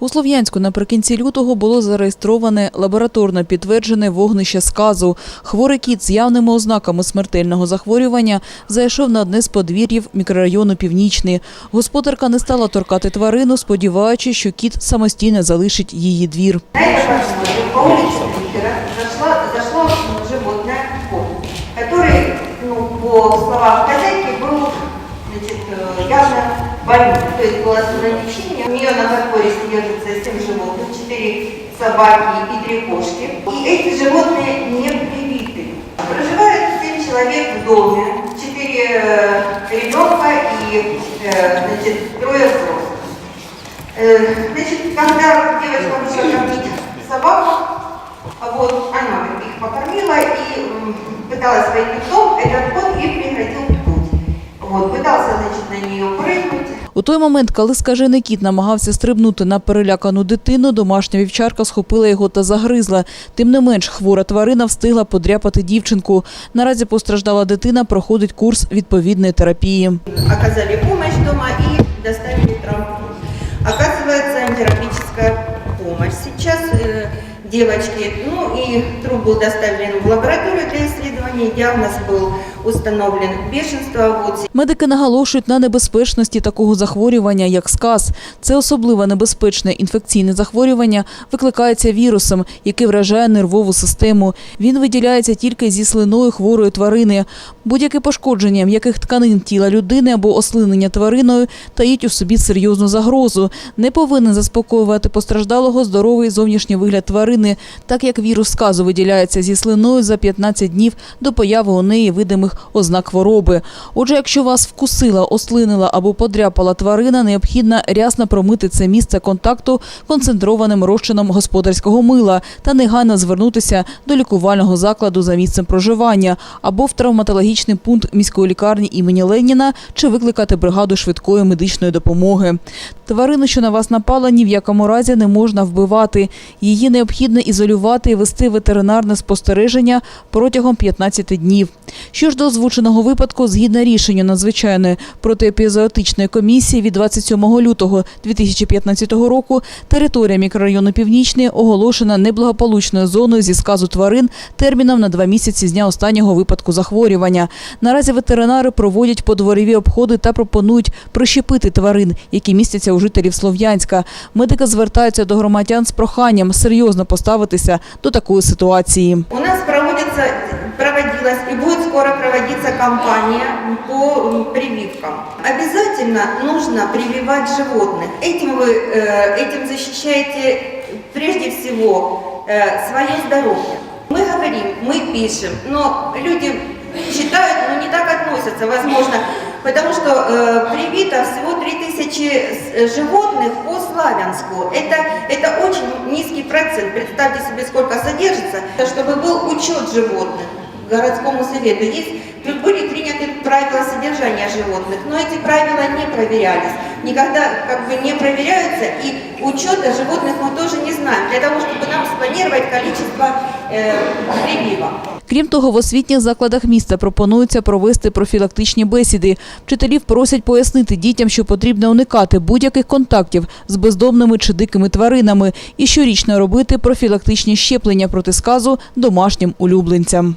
У Слов'янську наприкінці лютого було зареєстроване лабораторно підтверджене вогнище сказу. Хворий кіт з явними ознаками смертельного захворювання зайшов на одне з подвір'їв мікрорайону Північний. Господарка не стала торкати тварину, сподіваючись, що кіт самостійно залишить її двір. На это возможно, по улице Питера зашла, зашло животное кот, который, ну, по словам хозяйки, был значит, э, явно больным, то есть было осложнение. У нее на подпоре содержится 7 животных, 4 собаки и 3 кошки. И эти животные не привиты. Проживает 7 человек в доме, 4 ребенка и э, значит, трое взрослых. Э, Значит, когда девочка вышла кормить собаку, вот она их покормила и пыталась войти в дом, этот кот ей прекратил путь. Вот, пытался, значит, на нее прыгнуть. У той момент, коли скажений кіт намагався стрибнути на перелякану дитину, домашня вівчарка схопила його та загризла. Тим не менш, хвора тварина встигла подряпати дівчинку. Наразі постраждала дитина, проходить курс відповідної терапії. Оказали помощь дома и доставили травму. Оказывается, антирабическая помощь. Сейчас э, девочки, ну и труп был доставлен в лабораторию для исследования, диагноз был установлен бешенство. Вот Медики наголошують на небезпечності такого захворювання, як сказ. Це особливо небезпечне інфекційне захворювання викликається вірусом, який вражає нервову систему. Він виділяється тільки зі слиною хворої тварини. Будь-яке пошкодження м'яких тканин тіла людини або ослинення твариною таїть у собі серйозну загрозу. Не повинен заспокоювати постраждалого здоровий зовнішній вигляд тварини, так як вірус сказу виділяється зі слиною за 15 днів до появи у неї видимих ознак хвороби. Отже, якщо вас вкусила, ослинила або подряпала тварина, необхідно рясно промити це місце контакту концентрованим розчином господарського мила та негайно звернутися до лікувального закладу за місцем проживання або в травматологічний пункт міської лікарні імені Леніна чи викликати бригаду швидкої медичної допомоги. Тварину, що на вас напала, ні в якому разі не можна вбивати. Її необхідно ізолювати і вести ветеринарне спостереження протягом 15 днів. Що ж до озвученого випадку, згідно рішенню надзвичайної протиепізоотичної комісії від 27 лютого 2015 року, територія мікрорайону Північний оголошена неблагополучною зоною зі сказу тварин терміном на два місяці з дня останнього випадку захворювання. Наразі ветеринари проводять подворові обходи та пропонують прищепити тварин, які містяться у жителів Слов'янська. Медики звертаються до громадян з проханням серйозно поставитися до такої ситуації. У нас проводится, проводилась и будет скоро проводиться кампания по м, прививкам. Обязательно нужно прививать животных. Этим вы э, этим защищаете прежде всего э, свое здоровье. Мы говорим, мы пишем, но люди читают, но не так относятся, возможно, потому что э, привито всего 3000 с- животных по Славянску. Это, это очень низкий процент. Представьте себе, сколько содержится, чтобы был учет животных. Городскому совету есть, были приняты правила содержания животных, но эти правила не проверялись. Никогда как бы не проверяются, и учета животных мы тоже не знаем, для того, чтобы нам спланировать количество э, прививок. Крім того, в освітніх закладах міста пропонується провести профілактичні бесіди. Вчителів просять пояснити дітям, що потрібно уникати будь-яких контактів з бездомними чи дикими тваринами і щорічно робити профілактичні щеплення проти сказу домашнім улюбленцям.